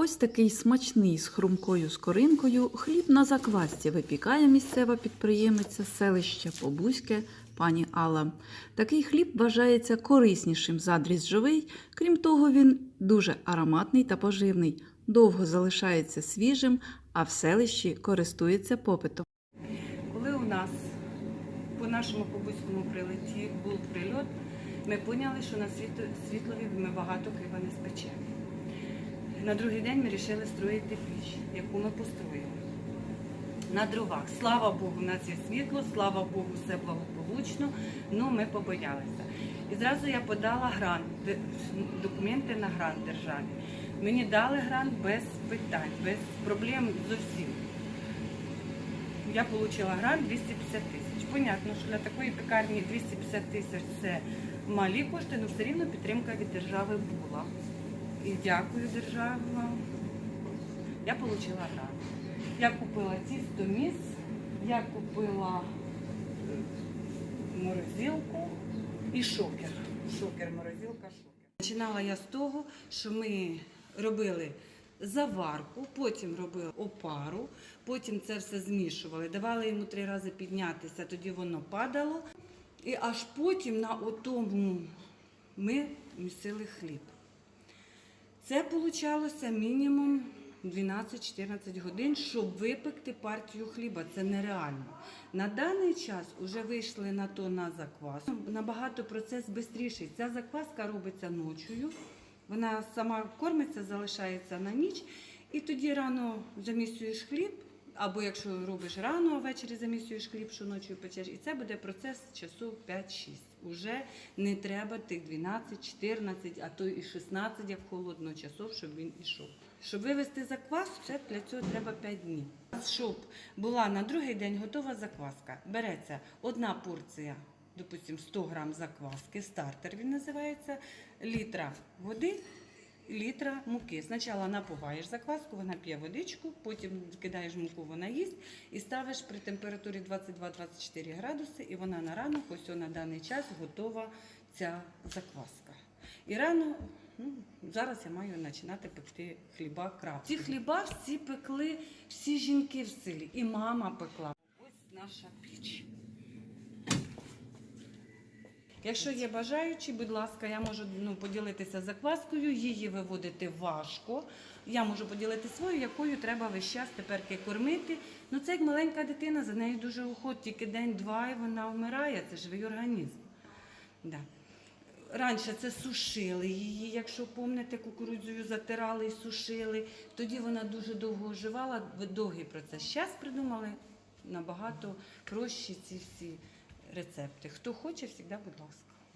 Ось такий смачний з хрумкою скоринкою хліб на заквасці випікає місцева підприємиця селища Побузьке пані Алла. Такий хліб вважається кориснішим за дріжджовий, крім того, він дуже ароматний та поживний, довго залишається свіжим, а в селищі користується попитом. Коли у нас по нашому побузькому прилеті був прильот, ми поняли, що на світло, світлові ми багато хліба не спечемо. На другий день ми вирішили строїти піч, яку ми построїли. На дровах. Слава Богу, у нас є світло, слава Богу, все благополучно, але ми побоялися. І зразу я подала грант, документи на грант державі. Мені дали грант без питань, без проблем зовсім я отримала грант 250 тисяч. Понятно, що для такої пекарні 250 тисяч це малі кошти, але все рівно підтримка від держави була. І дякую державі вам. Я отримала грант. Я купила тісто міс, я купила морозилку і шокер. Шокер, морозилка, шокер. Починала я з того, що ми робили заварку, потім робили опару, потім це все змішували, давали йому три рази піднятися, тоді воно падало. І аж потім на отому ми місили хліб. Це получалося мінімум 12-14 годин, щоб випекти партію хліба. Це нереально. На даний час вже вийшли на то на закваску. Набагато процес швидший. Ця закваска робиться ночою. Вона сама кормиться, залишається на ніч. І тоді рано замісюєш хліб, або якщо робиш рано, ввечері замісюєш хліб, що ночі печеш. І це буде процес часу 5-6. Уже не треба тих 12, 14, а то і 16, як холодно часов, щоб він ішов. Щоб вивести заквас, це для цього треба 5 днів. Щоб була на другий день готова закваска, береться одна порція, допустимо, 100 грам закваски, стартер він називається, літра води, літра муки. Спочатку напуваєш закваску, вона п'є водичку, потім кидаєш муку, вона їсть і ставиш при температурі 22-24 градуси, і вона на ранок, ось на даний час готова ця закваска. І рано, ну, зараз я маю починати пекти хліба крап. Ці хліба всі пекли, всі жінки в селі, і мама пекла. Ось наша піч. Якщо є бажаючі, будь ласка, я можу ну, поділитися закваскою, її виводити важко. Я можу поділити свою, якою треба весь час теперки кормити. Ну це як маленька дитина, за нею дуже уход, тільки день-два і вона вмирає, це живий організм. Да. Раніше це сушили її, якщо пам'ятаєте, кукурудзою затирали і сушили. Тоді вона дуже довго оживала, довгий процес. Зараз придумали набагато прощі ці всі рецепти. Хто хоче, завжди, будь ласка.